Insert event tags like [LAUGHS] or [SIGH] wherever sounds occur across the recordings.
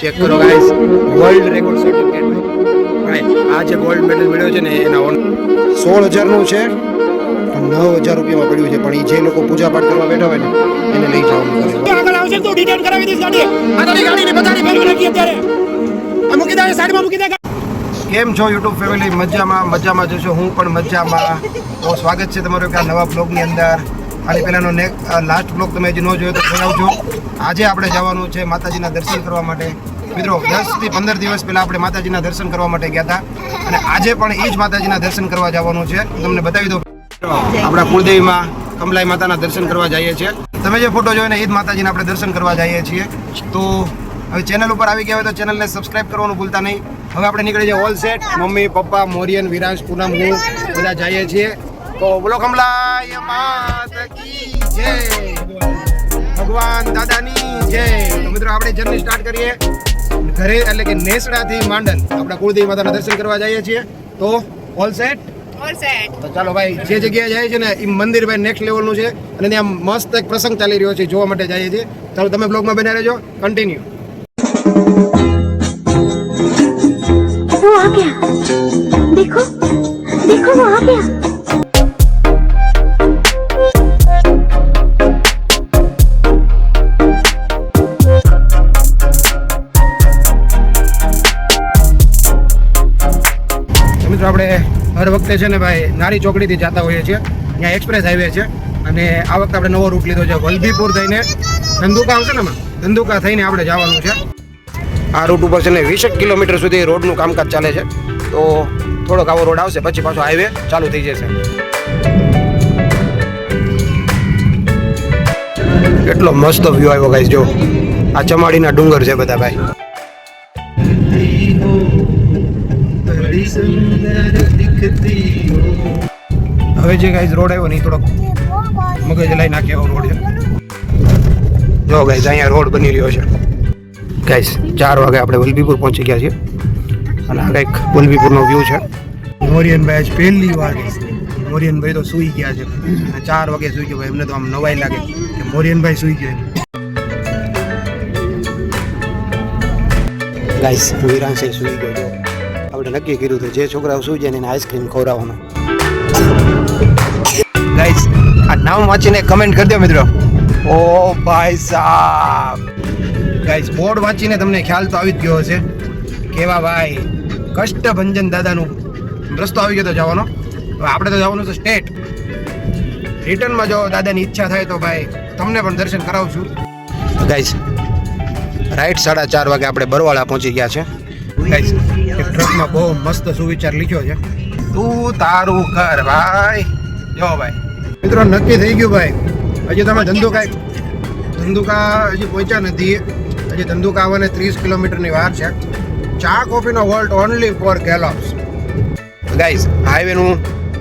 Check કરો guys world record certificate ભાઈ. આ જે ગોલ્ડ મેડલ મળ્યો છે ને એના ઓન સોળ હજારનું છે. નવ હજાર રૂપિયામાં પડ્યું છે. પણ એ જે લોકો પૂજા પાઠ કરવા બેઠા હોય ને એને લઈ જવાનું કરે આગળ આવશે તો ડિટેલ કરાવી દઈશ ગાડી આ તારી ગાડીની બધાની ફેરવી નાખી અત્યારે. આ મૂકી દે સાઈડમાં મૂકી દે. કેમ છો યુટ્યુબ ફેમિલી મજામાં મજામાં જશો હું પણ મજામાં. બહુ સ્વાગત છે તમારું એક આ નવા બ્લોગની અંદર. આની પહેલાંનો નેક લાસ્ટ બ્લોક તમે હજી ન જોયો તો જોઈ આવજો. આજે આપણે જવાનું છે માતાજીના દર્શન કરવા માટે. મિત્રો, દસથી પંદર દિવસ પહેલા આપણે માતાજીના દર્શન કરવા માટે ગયા હતા. અને આજે પણ એ જ માતાજીના દર્શન કરવા જવાનું છે. તમને બતાવી દઉં. આપણા કુળદેવીમાં કમલાઈ માતાના દર્શન કરવા જઈએ છીએ. તમે જે ફોટો જોયો ને એ જ માતાજીના આપણે દર્શન કરવા જઈએ છીએ. તો હવે ચેનલ ઉપર આવી ગયા હોય તો ચેનલને સબસ્ક્રાઇબ કરવાનું ભૂલતા નહીં. હવે આપણે નીકળી જઈએ ઓલ સેટ મમ્મી, પપ્પા, મોરિયન, વિરાંશ, પૂનમ, હું બધા જઈએ છીએ. તો બોલો, કમલાઈ માત જય. ભગવાન દાદાની જય. તો મિત્રો આપણે જર્ની સ્ટાર્ટ કરીએ. ઘરે એટલે કે નેસડાથી માંડન આપણા કુળદેવી માતાના દર્શન કરવા જઈએ છીએ. તો ઓલ સેટ ચાલો ભાઈ જે જગ્યાએ જાય છે ને એ મંદિર ભાઈ નેક્સ્ટ લેવલનું છે. અને ત્યાં મસ્ત એક પ્રસંગ ચાલી રહ્યો છે જોવા માટે જઈએ છીએ. ચાલો તમે બ્લોગમાં બન્યા રહેજો. કન્ટિન્યુ દેખો દેખો વહાં ગયા વખતે છે ને ભાઈ નારી ચોકડીથી જતા હોઈએ છીએ. ત્યાં એક્સપ્રેસ હાઈવે છે. અને આ વખતે આપણે નવો રૂટ લીધો છે, વલભીપુર થઈને. ધંધુકા આવશે ને ધંધુકા થઈને આપણે જવાનું છે. આ રૂટ ઉપર છે ને વીસેક કિલોમીટર સુધી રોડનું કામકાજ ચાલે છે. તો થોડોક આવો રોડ આવશે, પછી પાછો હાઈવે ચાલુ થઈ જશે. કેટલો મસ્ત વ્યૂ આવ્યો ગાઈસ જો. આ ચમાડીના ડુંગર છે બધા ભાઈ. જે ગાઈઝ રોડ આવ્યો ને થોડોક મગજ લઈ નાખે એવો રોડ છે. જો ગાઈઝ અહીંયા રોડ બની રહ્યો છે. ગાઈઝ ચાર વાગે આપણે વલભીપુર પહોંચી ગયા છીએ. અને આ કંઈક વલભીપુરનો વ્યૂ છે. મોરિયનભાઈ આજ પહેલી વાર મોરિયનભાઈ તો સૂઈ ગયા છે. ચાર વાગે સૂઈ ગયો. એમને તો આમ નવાઈ લાગે કે મોરિયનભાઈ સૂઈ ગયો ગાઈસ વિરાંશે સૂઈ ગયો. આપણે નક્કી કર્યું હતું જે છોકરાઓ સૂઈ જાય એને આઈસ્ક્રીમ ખવડાવવાનો. ગાઈસ આ નામ વાંચીને કમેન્ટ કરી દો મિત્રો. ઓ ભાઈ સાહેબ ગાઈસ બોર્ડ વાંચીને તમને ખ્યાલ તો આવી જ ગયો હશે. કેવા ભાઈ? કષ્ટભંજન દાદાનું રસ્તો આવી ગયો તો જવાનો. આપણે તો જવાનું છે સ્ટેટ રિટર્નમાં જો દાદાની ઈચ્છા થાય તો ભાઈ, તમને પણ દર્શન કરાવશું. ગાઈસ રાઈટ સાડા ચાર વાગે આપણે બરવાળા પહોંચી ગયા છે. ગાઈસ એક ટ્રકમાં બહુ મસ્ત સુવિચાર લખ્યો છે. તું તારું કર ભાઈ. જો ભાઈ. મિત્રો નક્કી થઈ ગયું ભાઈ. હજી તમે ધંધુકા ધંધુકા હજી પહોંચ્યા નથી. હજી ધંધુકા આવવાને ત્રીસ કિલોમીટરની વાર છે. ચા કોફીનો વોલ્ટ ઓનલી ફોર ગેલોપ્સ ગાઈઝ હાઈવેનું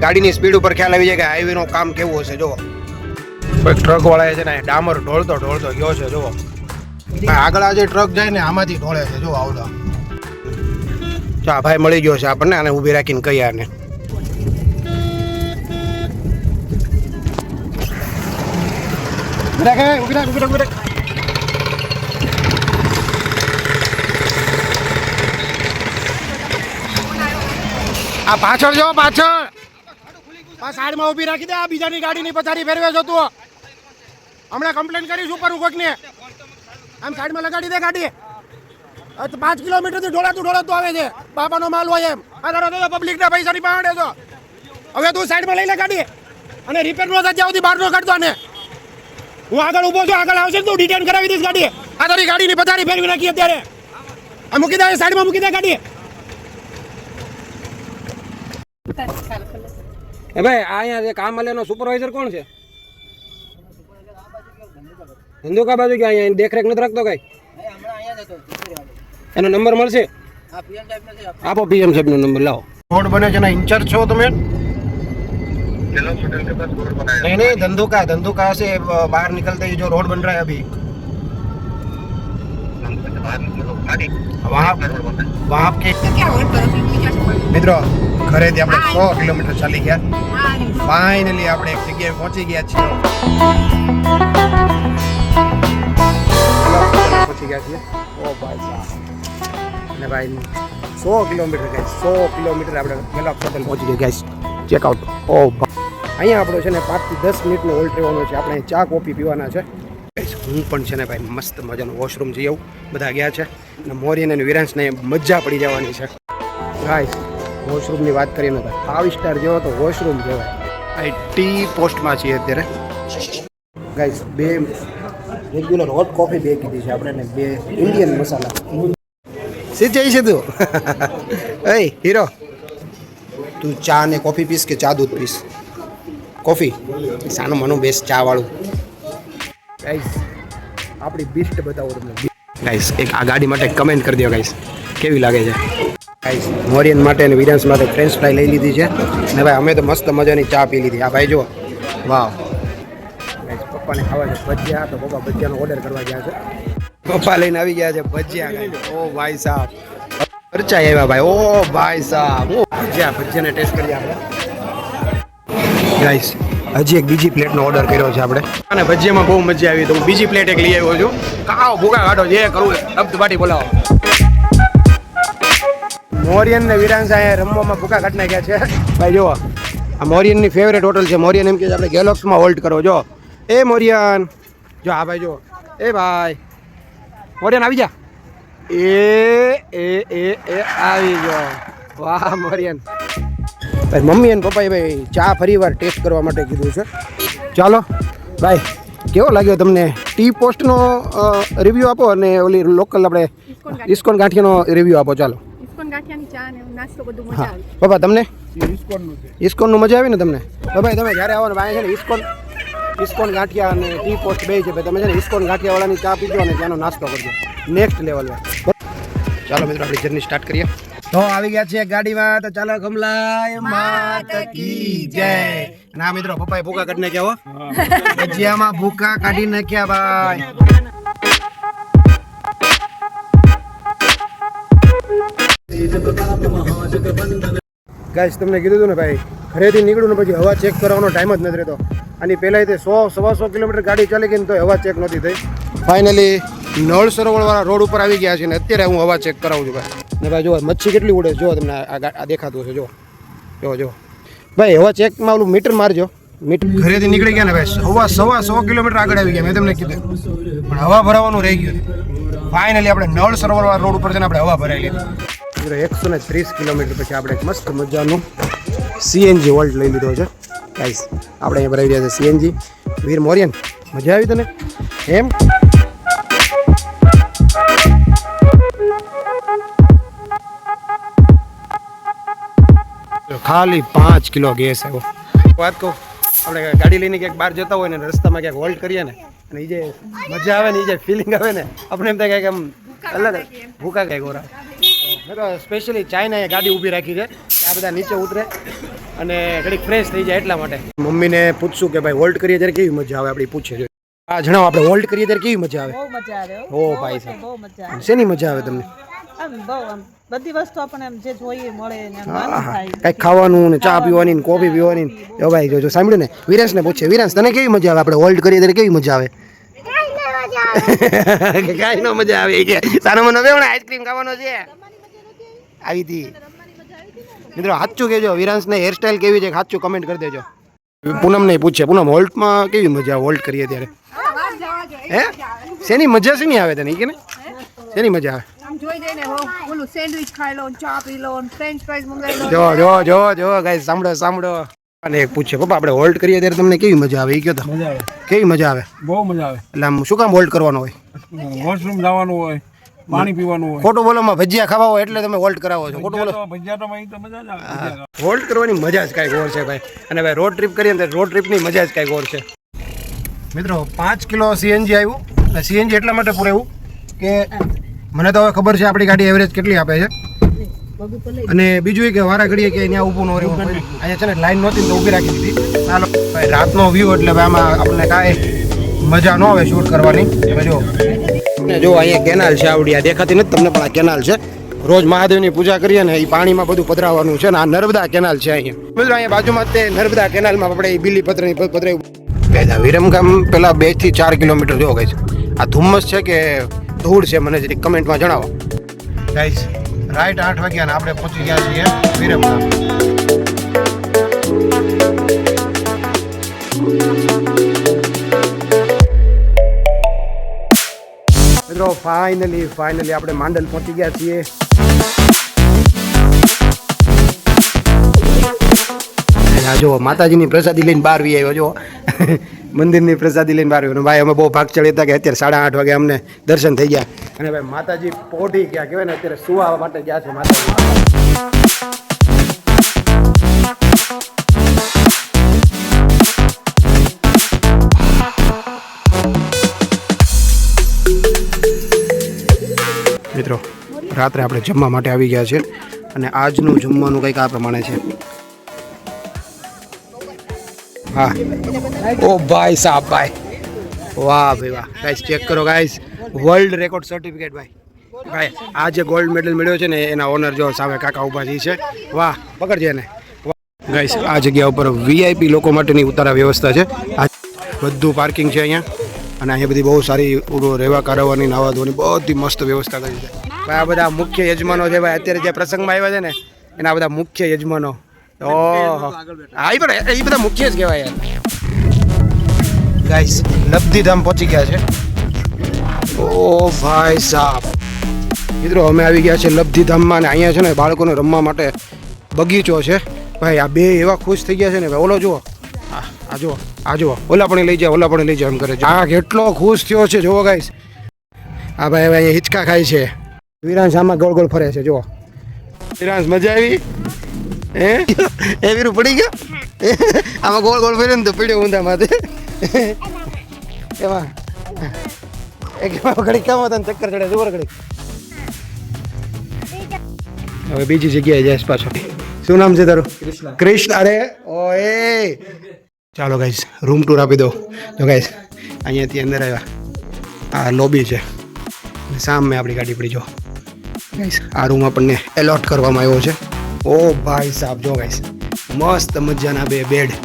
ગાડીની સ્પીડ ઉપર ખ્યાલ આવી જાય કે હાઈવેનું કામ કેવું હશે જુઓ. કોઈ ટ્રક વાળા છે ને ડામર ઢોળતો ઢોળતો ગયો છે જુઓ. ભાઈ આગળ આ જે ટ્રક જાય ને આમાંથી ઢોળે છે જો આવડો આ ભાઈ મળી ગયો છે આપણને, આને ઊભી રાખીને કહી આને. આ પાછળ જો, પાછળ. આ સાઈડમાં ઊભી રાખી દે, આ બીજાની ગાડીની પથારી ફેરવે છો તું. હમણાં કમ્પ્લેન કરીશ ઉપર કોકને. આમ સાઈડમાં લગાડી દે ગાડી. તો પાંચ કિલોમીટરથી ઢોળાતું ઢોળાતું આવે છે. બાપાનો માલ હોય એમ. આ પબ્લિક તો પબ્લિકના પૈસાની પાડે છો. હવે તું સાઈડમાં લઈ લે ગાડી. અને રિપેર નો થાય ત્યાં સુધી બહાર નો કાઢતો ને હું આગળ ઊભો છું, આગળ આવશે તું ડિટેન કરાવી દઈશ ગાડી. આ તારી ગાડીની પથારી ફેરવી નાખી અત્યારે. આ મૂકી દે સાઈડમાં મૂકી દે ગાડી. એ ભાઈ, આ અહીંયા કામ વાળાનો સુપરવાઇઝર કોણ છે? હિન્દુકા બાજુ કે અહીંયા દેખરેખ નથી રાખતો કઈ? એનો નંબર મળશે આપો પીએમ સાહેબ નો નંબર લાવો રોડ બને છે એના ઇન્ચાર્જ છો તમે नहीं नहीं धंधुका धंधुका से बाहर निकलते ही जो रोड बन रहा है अभी वहाँ वहाँ के મિત્રો ઘરેથી આપણે સો કિલોમીટર ચાલી ગયા ફાઇનલી આપણે એક જગ્યાએ પહોંચી ગયા છીએ પહોંચી ગયા છીએ ઓ ભાઈ સાહેબ અને ભાઈ સો કિલોમીટર ગાઈસ, સો કિલોમીટર આપણે ગેલાક્સ હોટલ પહોંચી ગયા ગાઈસ. ચેકઆઉટ ઓ અહીંયા આપણો છે ને પાંચથી દસ મિનિટનો હોલ્ટ રહેવાનો છે. આપણે ચા, કોફી પીવાના છે. હું પણ છે ને ભાઈ મસ્ત મજાનું વોશરૂમ જઈ આવું. બધા ગયા છે. અને મોરિયન અને વિરાંશને મજા પડી જવાની છે. ગાઈસ વોશરૂમની વાત કરીને ભાઈ ફાઇવ સ્ટાર જેવો તો વોશરૂમ કહેવાય. આઈ ટી પોસ્ટમાં છીએ અત્યારે. ગાઈસ, બે રેગ્યુલર હોટ કોફી બે કીધી છે આપણે ને બે ઇન્ડિયન મસાલા છે તું એ હીરો તું ચા ને કોફી પીસ કે ચા દૂધ પીસ કોફી સાનું મનું બેસ્ટ ચા વાળું ગાઈસ આપણી બિસ્ટ બતાવો તમને. ગાઈસ એક આ ગાડી માટે કમેન્ટ કરી દો ગાઈસ કેવી લાગે છે? ગાઈસ મોરિયન માટે અને વિરાંશ માટે ફ્રેન્ચ ફ્રાય લઈ લીધી છે. ને ભાઈ અમે તો મસ્ત મજાની ચા પી લીધી. આ ભાઈ જો વાવ ગાઈસ પપ્પાને ખાવા છે. ભજીયા તો પપ્પા ભજીયાનો ઓર્ડર કરવા ગયા છે. પપ્પા લઈને આવી ગયા છે ભજીયા ઓ ભાઈ સાહેબ. ખર્ચા આવ્યા ભાઈ. ઓ ભાઈ સાહેબ. ઓ ભજીયા, ભજીયાને ટેસ્ટ કરીએ આપણે. ગાઈસ હજી એક બીજી પ્લેટનો ઓર્ડર કર્યો છે આપણે. અને ભજીયામાં બહુ મજા આવી. તો હું બીજી પ્લેટ એક લઈ આવ્યો છું. કાઓ ભૂકા કાઢો, જે કરવું અબ્દબાટી બોલાવો. મોરિયન ને વિરાંશ અહીંયા રમવામાં ભૂકા કાઢ નાખ્યા છે. ભાઈ જુઓ, આ મોરિયનની ફેવરેટ હોટલ છે. મોરિયન એમ કે આપણે ગેલોક્સમાં હોલ્ડ કરો જો એ મોરિયન. જો, આ ભાઈ જો એ ભાઈ. મોરિયન આવી જા એ એ એ એ આવી ગયો. વાહ મોરિયન. ભાઈ મમ્મી અને પપ્પાએ ભાઈ ચા ફરીવાર ટેસ્ટ કરવા માટે કીધું છે. ચાલો ભાઈ કેવો લાગ્યો તમને? ટી પોસ્ટનો રિવ્યૂ આપો અને ઓલી લોકલ આપણે ઇસ્કોન ગાંઠિયાનો રિવ્યૂ આપો ચાલો. ઇસ્કોન ગાંઠિયાની ચા ને નાસ્તો બધું મજા હા. પપ્પા તમને? ઇસ્કોનનું મજા આવી ને તમને? ભાઈ તમે જ્યારે આવો ને ભાઈ છે ને ઇસ્કોન ઇસ્કોન ગાંઠિયા અને ટી પોસ્ટ બે છે. તમે છે ને ઇસ્કોન ગાંઠિયાવાળાની ચા પીજો અને ત્યાંનો નાસ્તો કરજો. નેક્સ્ટ લેવલ ચાલો મિત્રો, આપણી જર્ની સ્ટાર્ટ કરીએ. તો આવી ગયા છે ગાડીમાં. તો ચાલો કમલાય માત કી જય. ના મિત્રો, પપ્પાએ ભૂકા કાઢી નાખ્યા હો. ભજીયામાં ભૂકા કાઢી નાખ્યા ભાઈ. ગાઈસ, તમને કીધું હતું ને ભાઈ, ઘરેથી નીકળ્યું ને પછી હવા ચેક કરવાનો ટાઈમ જ નથી રહેતો. આની પહેલાં તે સો, સવા સો કિલોમીટર ગાડી ચાલી ગઈ ને તો હવા ચેક નહોતી થઈ. ફાઇનલી નળ સરોવરવાળા રોડ ઉપર આવી ગયા છે ને અત્યારે હું હવા ચેક કરાવું છું ભાઈ. ને ભાઈ જો મચ્છી કેટલી ઉડે જો તમને આ દેખાતું હશે જો જો જો ભાઈ, હવા ચેકમાં ઓલું મીટર મારજો. મીટર ઘરેથી નીકળી ગયા ને ભાઈ, હવા સવા સો કિલોમીટર આગળ આવી ગયા, મેં તમને કીધું. પણ હવા ભરાવાનું રહી ગયું ફાઇનલી આપણે નળ સરોવરવાળા રોડ ઉપર છે ને આપણે હવા ભરાઈ લીધી. એકસો ને ત્રીસ કિલોમીટર પછી આપણે એક મસ્ત મજાનું સીએનજી વોલ્ટ લઈ લીધો છે. ગાઈસ આપણે અહીંયા ભરાઈ રહ્યા છે સીએનજી વીર મોરિયન, મજા આવી તને? એમ? ખાલી પાંચ કિલો ગેસ આવ્યો. વાત કહું, આપણે ગાડી લઈને ક્યાંક બહાર જતા હોય ને, રસ્તામાં ક્યાંક હોલ્ટ કરીએ ને, અને એ જે મજા આવે ને એ જે ફિલિંગ આવે ને, આપણે એમ થાય કે આમ અલગ ભૂકા કંઈક તો સ્પેશિયલી ચાઇના ગાડી ઊભી રાખી છે. કે આ બધા નીચે ઉતરે અને ઘડીક ફ્રેશ થઈ જાય એટલા માટે. મમ્મીને પૂછશું કે ભાઈ હોલ્ડ કરીએ ત્યારે કેવી મજા આવે? આપણી પૂછે હા જણાવો આપણે હોલ્ડ કરીએ ત્યારે કેવી મજા આવે? બહુ મજા આવે ઓ ભાઈ સાહેબ. બહુ મજા આવે. શેની મજા આવે તમને? આમ બહુ આમ બધી વસ્તુ આપણને આમ જે જોઈએ મળે ને આમ હા આનંદ હા થાય. કંઈક ખાવાનું ને ચા પીવાની ને કોફી પીવાની ને. ભાઈ જો જો સાંભળ્યું ને? વિરાંશને પૂછે વિરાંશ તને કેવી મજા આવે? આપણે હોલ્ડ કરીએ ત્યારે કેવી મજા આવે? કાંઈ ન મજા આવે. [LAUGHS] કે સાનો મને આઈસ્ક્રીમ ખાવાનો છે. આવી હતી. મિત્રો સાચું કહેજો વિરાંશને હેરસ્ટાઈલ કેવી છે સાચું કમેન્ટ કરી દેજો. પૂનમ નહીં પૂછે પૂનમ હોલ્ટમાં કેવી મજા આવે હોલ્ટ કરીએ ત્યારે? હે? શેની મજા શેની આવે તને કે ને? શેની મજા આવે? આમ જોઈ જઈને હો ઓલું સેન્ડવિચ ખાઈ લો ચા પી લો ફ્રેન્ચ ફ્રાઈઝ મંગાવી લો. જો જો જો જો ગાઈ સાંભળો સાંભળો. અને એક પૂછે પપ્પા આપણે હોલ્ટ કરીએ ત્યારે તમને કેવી મજા આવે એ કેવી મજા આવે? બહુ મજા આવે. એટલે આમ શું કામ હોલ્ડ કરવાનો હોય? વોશરૂમ જવાનું હોય. પાણી પીવાનું હોય. ખોટું બોલોમાં ભજીયા ખાવા હોય એટલે તમે હોલ્ડ કરાવો છો. ખોટું બોલો. ભજીયા તો- અહીં તો મજા જ આવે. હોલ્ડ કરવાની મજા જ કાંઈક ઓર છે ભાઈ. અને ભાઈ રોડ ટ્રીપ કરીએ ને તો રોડ ટ્રીપની મજા જ કાંઈક ઓર છે. મિત્રો પાંચ કિલો સીએનજી આવ્યું. અને સીએનજી એટલા માટે પૂરેવું કે મને તો હવે ખબર છે આપણી ગાડી એવરેજ કેટલી આપે છે. અને બીજું એ કે વારા ઘડીએ કે અહીંયા ઊભું ન રહેવું અહીંયા છે ને લાઈન નહોતી તો ઊભી રાખી દીધી. ચાલો ભાઈ રાતનો વ્યૂ એટલે આમાં આપણને કાંઈ મજા ન આવે શૂટ કરવાની. તમે જો જો અહીંયા કેનાલ છે આવડી આ દેખાતી નથી તમને પણ આ કેનાલ છે. રોજ મહાદેવની પૂજા કરીએ ને એ પાણીમાં બધું પધરાવાનું છે ને આ નર્મદા કેનાલ છે અહીંયા. મિત્રો અહીંયા બાજુમાં તે નર્મદા કેનાલમાં આપણે બીલી પત્રની પધરાવ્યું. પેલા વિરમગામ પહેલાં બેથી ચાર કિલોમીટર જોવા ગઈ છે. આ ધુમ્મસ છે કે ધૂળ છે મને જરી કમેન્ટમાં જણાવો. ગાઈસ રાઈટ આઠ વાગ્યા આપણે પહોંચી ગયા છીએ વિરમગામ. મિત્રો ફાઇનલી ફાઇનલી આપણે માંડલ પહોંચી ગયા છીએ. જો માતાજીની પ્રસાદી લઈને બહાર વી આવ્યો જો મંદિરની પ્રસાદી લઈને બહાર આવ્યો. ભાઈ, અમે બહુ ભાગ ચડી હતા કે અત્યારે સાડા આઠ વાગે અમને દર્શન થઈ ગયા. અને ભાઈ, માતાજી પોઢી ગયા. કહેવાય ને, અત્યારે સુવા માટે ગયા છે માતાજી. મિત્રો. રાત્રે આપણે જમવા માટે આવી ગયા છે અને આજનું જમવાનું કંઈક આ પ્રમાણે છે. હા. ઓ ભાઈ સાહેબ ભાઈ. વાહ ભાઈ વાહ. ગાઈસ ચેક કરો ગાઈસ વર્લ્ડ રેકોર્ડ સર્ટિફિકેટ ભાઈ. ભાઈ, આ જે ગોલ્ડ મેડલ મળ્યો છે ને, એના ઓનર જો સામે કાકા ઊભા છે વાહ, પકડજે એને. ગાઈસ આ જગ્યા ઉપર વીઆઈપી લોકો માટેની ઉતારા વ્યવસ્થા છે. બધું પાર્કિંગ છે અહીંયા. અને અહીંયા બધી બહુ સારી રહેવા કારવાની નાવા ધોવાની બધી મસ્ત વ્યવસ્થા કરી છે. ભાઈ, આ બધા મુખ્ય યજમાનો છે ભાઈ, અત્યારે જે પ્રસંગમાં આવ્યા છે ને, એના બધા મુખ્ય યજમાનો. ઓહો. હા એ પણ એ બધા મુખ્ય જ કહેવાય યાર. ગાઈસ લબ્ધિધામ પહોંચી ગયા છે. ઓ ભાઈ સાહેબ મિત્રો, અમે આવી ગયા છે લબ્ધિધામમાં અને અહીંયા છે ને બાળકોને રમવા માટે બગીચો છે. ભાઈ, આ બે એવા ખુશ થઈ ગયા છે ને ઓલો જુઓ. આ જુઓ આ જુઓ. ઓલા પણ લઈ જાય ઓલા પણ લઈ જાય એમ કરે છે. આ કેટલો ખુશ થયો છે જુઓ ગાઈસ આ ભાઈ ભાઈ હિચકા ખાય છે. વિરાંશ આમાં ગોળ ગોળ ફરે છે જુઓ. વિરાંશ મજા આવી? હે? એ વીરું પડી ગયો? આમાં ગોળ ગોળ ફરે ને તો પડ્યો ઊંધા માથે. એમાં એક ઘડી કામ હતા ચક્કર ચડે જુઓ ઘડી હવે બીજી જગ્યાએ જઈશ પાછો. શું નામ છે તારું? કૃષ્ણ. અરે ઓએ. ચાલો ગાઈસ રૂમ ટૂર આપી દો તો ગાઈસ અહીંયાથી અંદર આવ્યા. આ લોબી છે. સામે આપણી ગાડી પડી જો. ગાઈસ આ રૂમ આપણને એલોટ કરવામાં આવ્યો છે. ઓ ભાઈ સાહેબ જો ગાઈસ મસ્ત મજાના બે બેડ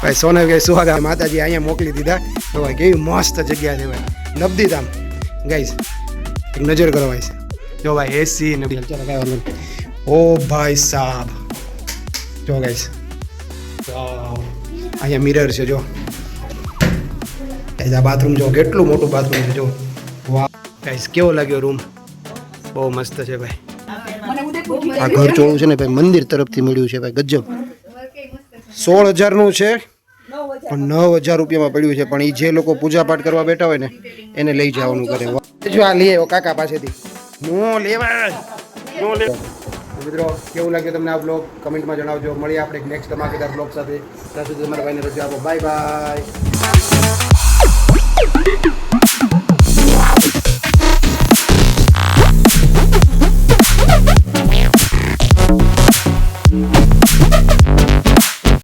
ભાઈ સોને કે સુહાગા માતાજી અહીંયા મોકલી દીધા. તો ભાઈ કેવી મસ્ત જગ્યા છે ભાઈ. નબદીધામ ગાઈસ એક નજર કરો ભાઈ જો ભાઈ એસી ને ચાલો કાંઈ વાંધો ઓ ભાઈ સાહેબ. જો ગાઈસ અહીંયા મિરર છે જો આ બાથરૂમ જો કેટલું મોટું બાથરૂમ છે જો વાહ ગાઈસ કેવો લાગ્યો રૂમ બહુ મસ્ત છે ભાઈ આ ઘર ચોળું છે ને ભાઈ મંદિર તરફથી મળ્યું છે ભાઈ ગજબ સોળ હજારનું છે પણ નવ હજાર રૂપિયામાં પડ્યું છે પણ એ જે લોકો પૂજા પાઠ કરવા બેઠા હોય ને એને લઈ જવાનું કરે જો આ લઈ કાકા પાસેથી નો લેવા નો લે મિત્રો, કેવું લાગ્યું તમને આ બ્લોગ કમેન્ટમાં જણાવજો. મળીએ આપણે એક નેક્સ્ટ ધમાકેદાર બ્લોગ સાથે. ત્યાં સુધી તમારા ભાઈને રજા આપો. Bye bye